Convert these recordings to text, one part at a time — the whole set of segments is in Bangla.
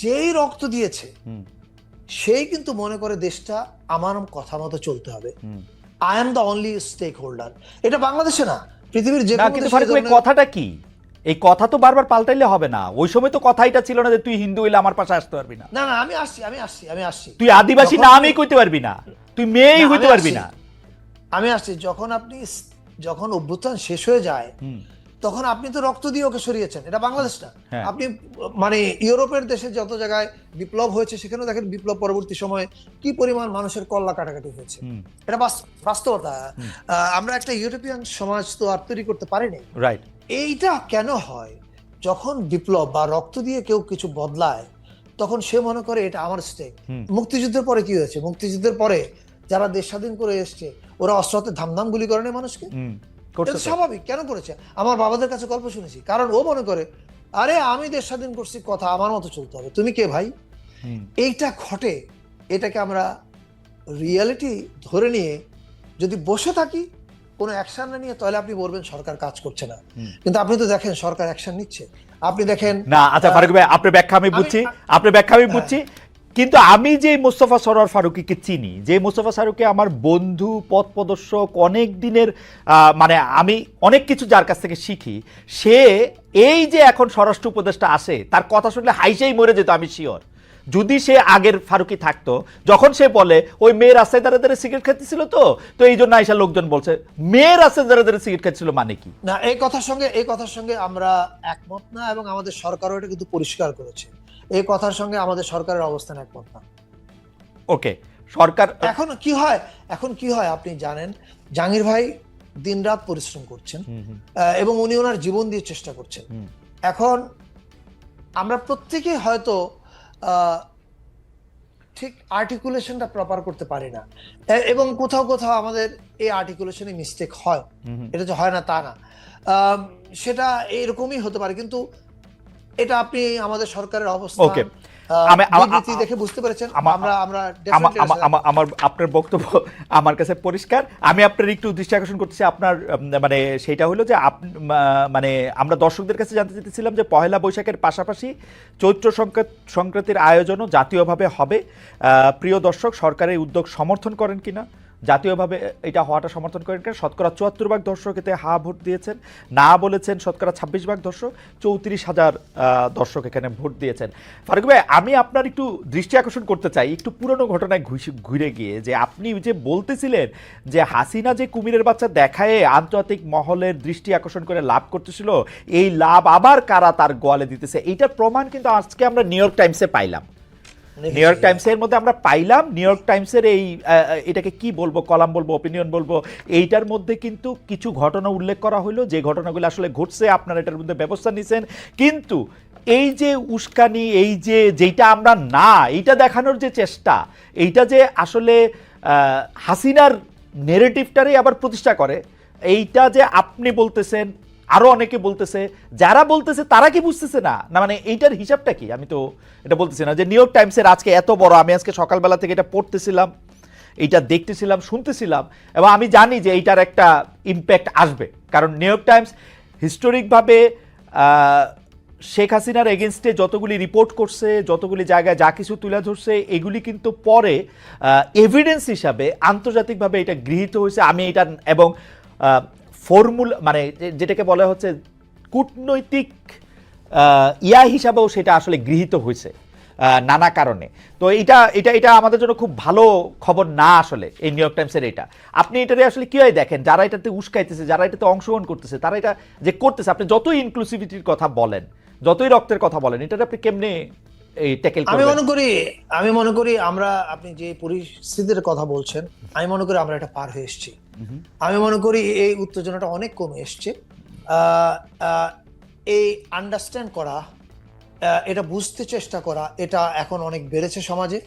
যেই রক্ত দিয়েছে সেই কিন্তু মনে করে দেশটা আমার কথা মতো চলতে হবে। I am the only stakeholder এটা বাংলাদেশে না পৃথিবীর যে কথাটা কি? এই কথা তো বারবার পাল্টাইলে হবে না। ওই সময় তো কথাইটা ছিল না যে তুই হিন্দু হইলে আমার পাশে আসতে পারবি না। না না আমি আসছি আমি আসছি আমি আসছি। তুই আদিবাসী না আমি- কইতে পারবি না। তুই মেয়েই হইতে পারবি না। আমি আসছি যখন আপনি যখন অভ্যুত্থান শেষ হয়ে যায় তখন আপনি তো রক্ত দিয়ে ওকে সরিয়েছেন। এটা বাংলাদেশ না হ্যাঁ। আপনি মানে ইউরোপের দেশে যত জায়গায় বিপ্লব হয়েছে সেখানেও দেখেন বিপ্লব পরবর্তী সময়ে কি পরিমাণ মানুষের কল্লা কাটাকাটি হয়েছে। এটা বাস্তবতা। আমরা একটা ইউরোপিয়ান সমাজ তো আর তৈরি করতে পারিনি রাইট এইটা কেন হয়? যখন বিপ্লব বা রক্ত দিয়ে কেউ কিছু বদলায় তখন সে মনে করে এটা আমার স্টেক মুক্তিযুদ্ধের পরে কি হয়েছে? মুক্তিযুদ্ধের পরে যারা দেশ স্বাধীন করে এসছে ওরা অস্ত্র হাতে ধামধাম গুলি করেনি মানুষকে? এটা। স্বাভাবিক কেন করেছে? আমার বাবাদের কাছে গল্প শুনেছি কারণ ও মনে করে আরে আমি দেশ স্বাধীন করছি কথা আমার মতো চলতে হবে। তুমি কে ভাই? এইটা ঘটে এটাকে আমরা রিয়ালিটি ধরে নিয়ে যদি বসে থাকি কোনো অ্যাকশন না নিয়ে তাহলে আপনি বলবেন সরকার কাজ করছে না। কিন্তু আপনি তো দেখেন সরকার অ্যাকশন নিচ্ছে। আপনি দেখেন না আচ্ছা ফারুক ভাই আপনার ব্যাখ্যা আমি আমি- বুঝছি আপনার ব্যাখ্যা আমি হ্যাঁ। বুঝছি। কিন্তু আমি যে মোস্তফা সরোয়ার ফারুকিকে চিনি, যে মোস্তফা ফারুকি আমার বন্ধু, পথ প্রদর্শক, অনেক দিনের মানে আমি অনেক কিছু যার কাছ থেকে শিখি, সে এই যে এখন স্বরাষ্ট্র উপদেষ্টা আসে, তার কথা শুনলে হাইসেই মরে যেত আমি শিওর যদি সে আগের ফারুকি থাকতো যখন সে বলে ওই মেয়ের রাস্তায় দাঁড়িয়ে দাঁড়িয়ে সিগারেট খেতেছিল তো? তো এই জন্য আইসা লোকজন বলছে মেয়ের রাস্তায় দাঁড়িয়ে দাঁড়িয়ে সিগারেট খেতেছিল মানে কি? না এই কথার সঙ্গে এই কথার সঙ্গে আমরা একমত না এবং আমাদের সরকারও এটা কিন্তু পরিষ্কার করেছে। এই কথার সঙ্গে আমাদের সরকারের অবস্থান একমত না। ওকে সরকার এখন কি হয়? এখন কি হয় আপনি জানেন জাহাঙ্গীর ভাই দিনরাত পরিশ্রম করছেন এবং উনি ওনার জীবন দিয়ে চেষ্টা করছেন। এখন আমরা প্রত্যেকেই হয়তো ঠিক আর্টিকুলেশনটা প্রপার করতে পারি না। এবং কোথাও কোথাও আমাদের এই আর্টিকুলেশনে মিস্টেক হয়। এটা যে হয় না তা না। সেটা এরকমই হতে পারে। কিন্তু এটা আপনি আমাদের সরকারের অবস্থা দেখে বুঝতে পেরেছেন। আমা- আমরা আমরা আমা- definitely আমা- আমা- আমার আপনার বক্তব্য আমার কাছে পরিষ্কার। আমি আপনার একটু দৃষ্টি আকর্ষণ করতেছি। আপনার মানে সেটা হলো যে মানে আমরা দর্শকদের কাছে জানতে চেয়েছিলাম যে পহেলা বৈশাখের পাশাপাশি চৈত্র সংক্রান্ত সংক্রান্তির আয়োজনও জাতীয়ভাবে হবে। প্রিয় দর্শক সরকারের উদ্যোগ সমর্থন করেন কিনা? জাতীয়ভাবে এটা হওয়াটা সমর্থন করেন কিনা শতকরা চুয়াত্তর ভাগ দর্শক এতে হা ভোট দিয়েছেন। না বলেছেন শতকরা ছাব্বিশ ভাগ দর্শক, চৌত্রিশ হাজার দর্শক এখানে ভোট দিয়েছেন। ফারুক ভাই, আমি আপনার একটু দৃষ্টি আকর্ষণ করতে চাই, একটু পুরনো ঘটনায় ঘুরে গিয়ে যে আপনি যে বলতেছিলেন যে হাসিনা যে কুমিরের বাচ্চা দেখায় আন্তর্জাতিক মহলের দৃষ্টি আকর্ষণ করে লাভ করতেছিল, এই লাভ আবার কারা তার গোয়ালে দিতেছে? এইটার প্রমাণ কিন্তু আজকে আমরা নিউ ইয়র্ক টাইমসে পাইলাম। নিউ ইয়র্ক টাইমসের মধ্যে আমরা পাইলাম নিউ ইয়র্ক টাইমসের এই এটাকে কি বলব, কলাম বলব অপিনিয়ন বলব, এইটার মধ্যে কিন্তু কিছু ঘটনা উল্লেখ করা হলো যে ঘটনাগুলো আসলে ঘটছে, আপনারা এটার মধ্যে ব্যবস্থা নিছেন। কিন্তু এই যে উস্কানি, এই যে যেটা আমরা না, এইটা দেখানোর যে চেষ্টা, এইটা যে আসলে হাসিনার নেরেটিভটারই আবার প্রতিষ্ঠা করে, এইটা যে আপনি বলতেছেন আরও অনেকে বলতেছে, যারা বলতেছে তারা কি বুঝতেছে না? না মানে এইটার হিসাবটা কি? আমি তো এটা বলতেছি না যে নিউ ইয়র্ক টাইমসের আজকে এত বড়, আমি আজকে সকালবেলা থেকে এটা পড়তেছিলাম, এইটা দেখতেছিলাম, শুনতেছিলাম, এবং আমি জানি যে এইটার একটা ইম্প্যাক্ট আসবে। কারণ নিউ ইয়র্ক টাইমস হিস্টোরিকভাবে শেখ হাসিনার এগেনস্টে যতগুলি রিপোর্ট করছে, যতগুলি জায়গায় যা কিছু তুলে ধরছে, এগুলি কিন্তু পরে এভিডেন্স হিসাবে আন্তর্জাতিকভাবে এটা গৃহীত হয়েছে। আমি এটা এবং ফর্মুলা মানে যেটাকে বলা হচ্ছে কূটনৈতিক ইয়া হিসাবেও সেটা আসলে গৃহীত হয়েছে নানা কারণে। তো এটা এটা এটা আমাদের জন্য খুব ভালো খবর না আসলে এই নিউ ইয়র্ক টাইমসের এটা। আপনি এটাতে আসলে কীভাবে দেখেন যারা এটাতে উস্কাইতেছে যারা এটাতে অংশগ্রহণ করতেছে তারা এটা যে করতেছে আপনি যতই ইনক্লুসিভিটির কথা বলেন যতই রক্তের কথা বলেন এটাতে আপনি কেমনে এই ট্যাকেল আমি মনে করি আমি মনে করি আমরা আপনি যে পরিস্থিতির কথা বলছেন আমি মনে করি আমরা এটা পার হয়ে এসেছি। আমি মনে করি এই উত্তেজনাটা অনেক কমে এসছে। এই আন্ডারস্ট্যান্ড করা এটা বুঝতে চেষ্টা করা, এটা এখন অনেক বেড়েছে সমাজে।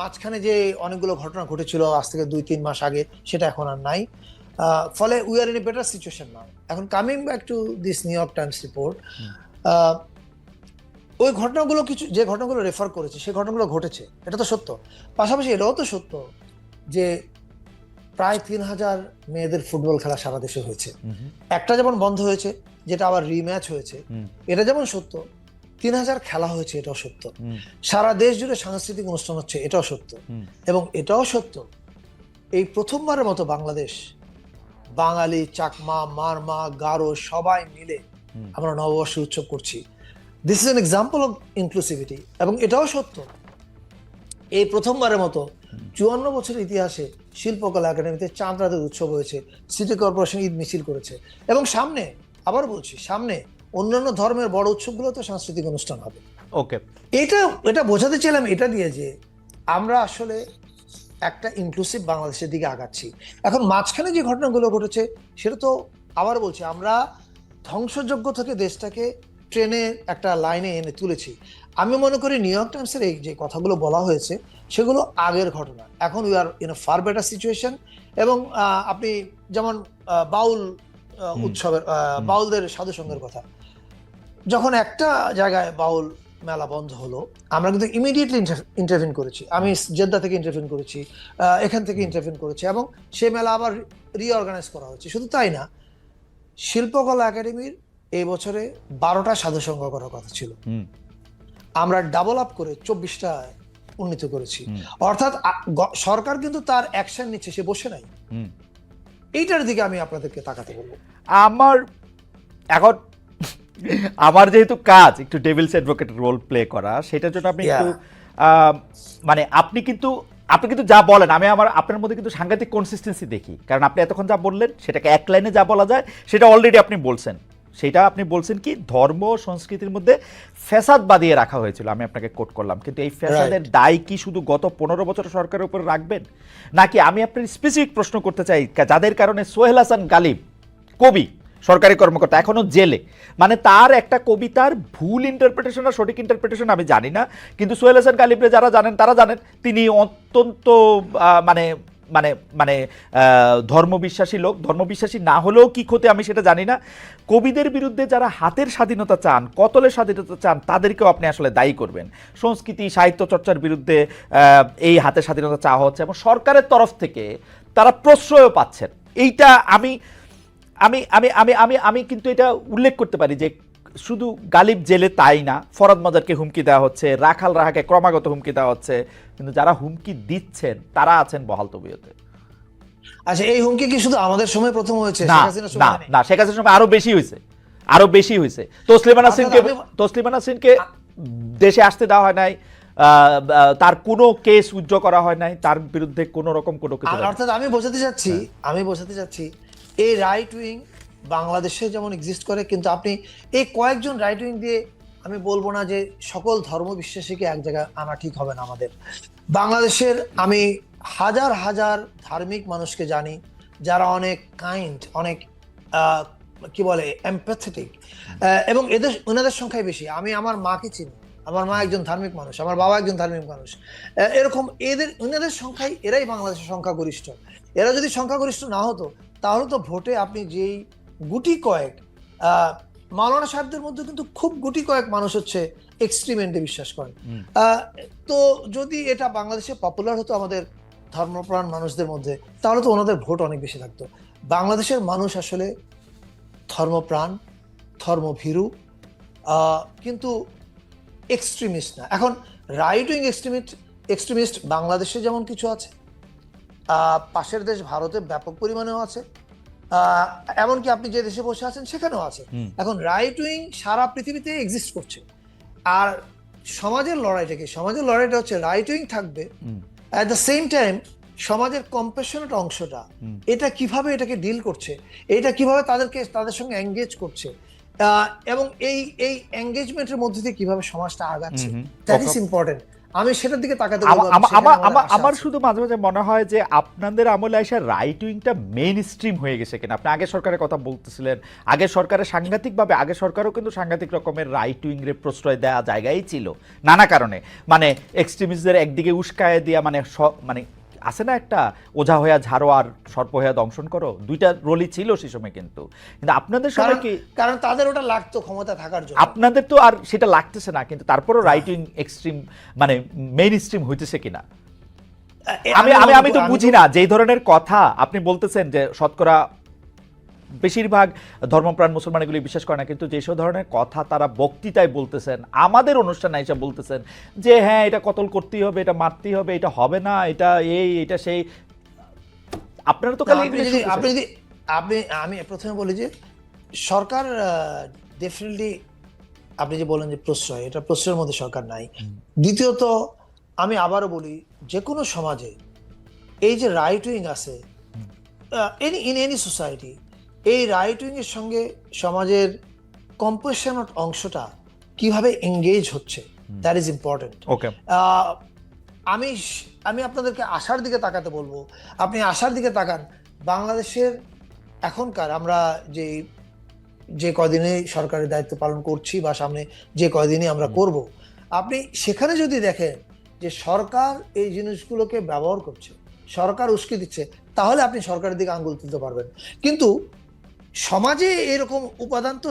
মাঝখানে যে অনেকগুলো ঘটনা ঘটেছিল আজ থেকে দুই, তিন মাস আগে, সেটা এখন আর নাই। ফলে we are in a better situation now এখন coming back to this New York Times report ওই ঘটনাগুলো কিছু, যে ঘটনাগুলো রেফার করেছে সেই ঘটনাগুলো ঘটেছে, এটা তো সত্য। পাশাপাশি এটাও তো সত্য যে প্রায় তিন হাজার মেয়েদের ফুটবল খেলা সারা দেশে হয়েছে। একটা যেমন বন্ধ হয়েছে, যেটা আবার রিম্যাচ হয়েছে, এটা যেমন সত্য, তিন হাজার খেলা হয়েছে, এটাও সত্য। সারা দেশ জুড়ে সাংস্কৃতিক অনুষ্ঠান হচ্ছে, এটাও সত্য। এবং এটাও সত্য, এই প্রথমবারের মতো বাংলাদেশ, বাঙালি, চাকমা, মারমা, গারো, সবাই মিলে আমরা নববর্ষ উৎসব করছি। This is an example of inclusivity এবং এটাও সত্য, এই প্রথমবারের মতো চুয়ান্ন বছর ইতিহাসে শিল্পকলা একাডেমিতে চাঁদ রাতের উৎসব হয়েছে সিটি কর্পোরেশন ঈদ মিছিল করেছে। এবং সামনে আবার বলছি সামনে অন্যান্য ধর্মের বড় উৎসবগুলো তো সাংস্কৃতিক অনুষ্ঠান হবে। ওকে। এটা এটা বোঝাতে চাইলাম এটা দিয়ে যে আমরা আসলে একটা ইনক্লুসিভ বাংলাদেশের দিকে আগাচ্ছি। এখন মাঝখানে যে ঘটনাগুলো ঘটেছে সেটা তো আবার বলছি আমরা ধ্বংসযোগ্য থেকে দেশটাকে ট্রেনে একটা লাইনে এনে তুলেছি। আমি মনে করি নিউ ইয়র্ক টাইমসের এই যে কথাগুলো বলা হয়েছে সেগুলো আগের ঘটনা। এখন we are in a far better situation এবং আপনি যেমন বাউল উৎসবের বাউলদের সাধু সঙ্গের কথা। যখন একটা জায়গায় বাউল মেলা বন্ধ হলো আমরা কিন্তু ইমিডিয়েটলি ইন্টারভিন করেছি। আমি জেদ্দা থেকে ইন্টারভিন করেছি এখান থেকে ইন্টারভিন করেছি এবং সেই মেলা আবার রিঅর্গানাইজ করা হচ্ছে শুধু তাই না শিল্পকলা একাডেমির এই বছরে বারোটা সাধু সংঘ করার কথা ছিল। আমরা ডাবল আপ করে চব্বিশটা উন্নীত করেছি। অর্থাৎ সরকার কিন্তু তার অ্যাকশন নিচ্ছে সে বসে নাই। এইটার দিকে আমি আপনাদেরকে তাকাতে বলব। আমার এখন আমার যেহেতু কাজ একটু ডেভিলস অ্যাডভোকেট রোল প্লে করা সেটার জন্য আপনি একটু মানে আপনি কিন্তু আপনি কিন্তু যা বলেন আমি আমার আপনার মধ্যে কিন্তু সাংঘাতিক কনসিস্টেন্সি দেখি। কারণ আপনি এতক্ষণ যা বললেন সেটাকে এক লাইনে যা বলা যায় সেটা অলরেডি আপনি বলছেন। সেটা আপনি বলছেন কি ধর্ম সংস্কৃতির মধ্যে ফ্যাসাদ বাদিয়ে রাখা হয়েছিল আমি আপনাকে কোট করলাম। কিন্তু এই ফ্যাসাদের দায় কি শুধু গত পনেরো বছর সরকারের উপর রাখবেন? নাকি আমি আপনার স্পেসিফিক প্রশ্ন করতে চাই যাদের কারণে সোহেল হাসান গালিব কবি সরকারি কর্মকর্তা এখনও জেলে মানে তার একটা কবিতার ভুল ইন্টারপ্রিটেশন আর সঠিক ইন্টারপ্রিটেশন আমি জানি না কিন্তু সোহেল হাসান গালিবরে যারা জানেন তারা জানেন তিনি অত্যন্ত মানে মানে মানে ধর্মবিশ্বাসী লোক, ধর্মবিশ্বাসী না হলেও কি ক্ষতি আমি সেটা জানি না। কবিদের বিরুদ্ধে যারা হাতের স্বাধীনতা চান, কতলের স্বাধীনতা চান, তাদেরকেও আপনি আসলে দায়ী করবেন। সংস্কৃতি, সাহিত্য চর্চার বিরুদ্ধে এই হাতের স্বাধীনতা চাওয়া হচ্ছে এবং সরকারের তরফ থেকে তারা প্রশ্রয়ও পাচ্ছেন। এইটা আমি আমি আমি আমি আমি আমি কিন্তু এটা উল্লেখ করতে পারি যে শুধু গালিব জেলে তাই না ফরাদ মাজারকে হুমকি দেওয়া হচ্ছে রাখাল রাহাকে ক্রমাগত হুমকি দেওয়া হচ্ছে কিন্তু যারা হুমকি দিচ্ছেন তারা আছেন বহাল তবিয়তে। আচ্ছা এই হুমকি কি শুধু আমাদের সময় প্রথম হয়েছে? না না শেখ হাসিনার সময় আরও বেশি হয়েছে আরও বেশি হয়েছে। তসলিমা নাসরিনকে আপনি- তসলিমা নাসরিনকে দেশে আসতে দেওয়া হয় নাই তার কোনো কেস উজ্জ্ব করা হয় নাই তার বিরুদ্ধে কোনো রকম কোনো কিছু। অর্থাৎ আমি বোঝাতে চাচ্ছি আমি বোঝাতে চাচ্ছি এই রাইট উইং বাংলাদেশে যেমন এক্সিস্ট করে, কিন্তু আপনি এই কয়েকজন রাইট উইং দিয়ে আমি বলব না যে সকল ধর্ম বিশ্বাসীকে এক জায়গায় আনা ঠিক হবে না আমাদের। বাংলাদেশের আমি হাজার হাজার ধার্মিক মানুষকে জানি যারা অনেক কাইন্ড অনেক কি বলে এম্প্যাথেটিক এবং এদের, ওনাদের সংখ্যাই বেশি। আমি আমার মাকে চিনি, আমার মা একজন ধার্মিক মানুষ, আমার বাবা একজন ধার্মিক মানুষ। এরকম এদের, ওনাদের সংখ্যাই এরাই বাংলাদেশের সংখ্যাগরিষ্ঠ। এরা যদি সংখ্যাগরিষ্ঠ না হতো, তাহলে তো ভোটে আপনি যেই গুটি কয়েক মাওলানা সাহেবদের মধ্যে কিন্তু খুব গুটি কয়েক মানুষ হচ্ছে এক্সট্রিমেন্টে বিশ্বাস করেন। তো যদি এটা বাংলাদেশে পপুলার হতো আমাদের ধর্মপ্রাণ মানুষদের মধ্যে তাহলে তো ওনাদের ভোট অনেক বেশি থাকতো বাংলাদেশের মানুষ আসলে ধর্মপ্রাণ ধর্মভীরু কিন্তু এক্সট্রিমিস্ট না। এখন রাইট উইং এক্সট্রিমিস্ট এক্সট্রিমিস্ট বাংলাদেশে যেমন কিছু আছে পাশের দেশ ভারতে ব্যাপক পরিমাণেও আছে এমনকি আপনি যে দেশে বসে আছেন সেখানেও আছে। এখন রাইট উইং সারা পৃথিবীতে এক্সিস্ট করছে। আর সমাজের লড়াইটাকে সমাজের লড়াইটা হচ্ছে রাইট উইং থাকবে। অ্যাট দ্য সেম টাইম সমাজের কম্পেশনেট অংশটা এটা কীভাবে এটাকে ডিল করছে? এটা কীভাবে তাদেরকে তাদের সঙ্গে এঙ্গেজ করছে? এবং এই এই এঙ্গেজমেন্টের মধ্যে দিয়ে কীভাবে সমাজটা আগাচ্ছে। দ্যাট ইজ ইম্পর্টেন্ট আমি সেটার দিকে তাকাতে আমার আমার। শুধু মাঝে মাঝে মনে হয় যে আপনাদের আমলে এসে রাইট উইংটা মেইন স্ট্রিম হয়ে গেছে কিনা। আপনি আগে সরকারের কথা বলতেছিলেন আগে সরকারের সাংঘাতিকভাবে আগে সরকারও কিন্তু সাংঘাতিক রকমের রাইট উইং রে প্রশ্রয় দেওয়া জায়গায় ছিল। নানা কারণে। মানে এক্সট্রিমিস্টদের একদিকে উস্কায় দিয়া মানে মানে আছে না একটা ওঝা হইয়া ঝাড়ো আর সর্প হইয়া দংশন করো? দুইটা রোলই ছিল সে সময় কিন্তু। কিন্তু আপনাদের সবাই কি কারণ তাদের ওটা লাগতো ক্ষমতা থাকার জন্য। আপনাদের তো আর সেটা লাগতেছে না কিন্তু তারপরও রাইটিং এক্সট্রিম মানে মেইন স্ট্রিম হইতেছে কিনা? আমি আমি আমি তো বুঝি না যে ধরনের কথা আপনি বলতেছেন যে শতকরা বেশিরভাগ ধর্মপ্রাণ মুসলমান এগুলি বিশ্বাস করে না কিন্তু যেসব ধরনের কথা তারা বক্তৃতায় বলতেছেন আমাদের অনুষ্ঠানে এসে বলতেছেন যে হ্যাঁ এটা কতল করতেই হবে এটা মারতেই হবে এটা হবে না এটা এই এটা সেই। আপনারা তো খালি আপনি যদি আপনি আমি প্রথমে বলি যে সরকার ডেফিনেটলি আপনি যে বলেন যে প্রশ্রয় এটা প্রশ্রয়ের মধ্যে সরকার নাই। দ্বিতীয়ত আমি আবারও বলি যে কোনো সমাজে এই যে রাইট উইং আছে এনি ইন এনি সোসাইটি এই রাইট উইং এর সঙ্গে সমাজের কম্পোজিশন অংশটা কীভাবে এঙ্গেজ হচ্ছে দ্যাট ইজ ইম্পর্টেন্ট ওকে আমি আমি আপনাদেরকে আশার দিকে তাকাতে বলব। আপনি আশার দিকে তাকান। বাংলাদেশের এখনকার আমরা যে যে কদিনে সরকারের দায়িত্ব পালন করছি বা সামনে যে কয়দিনই আমরা করব আপনি সেখানে যদি দেখেন যে সরকার এই জিনিসগুলোকে ব্যবহার করছে সরকার উস্কে দিচ্ছে তাহলে আপনি সরকারের দিকে আঙ্গুল তুলতে পারবেন। কিন্তু সমাজে এরকম উপাদান তো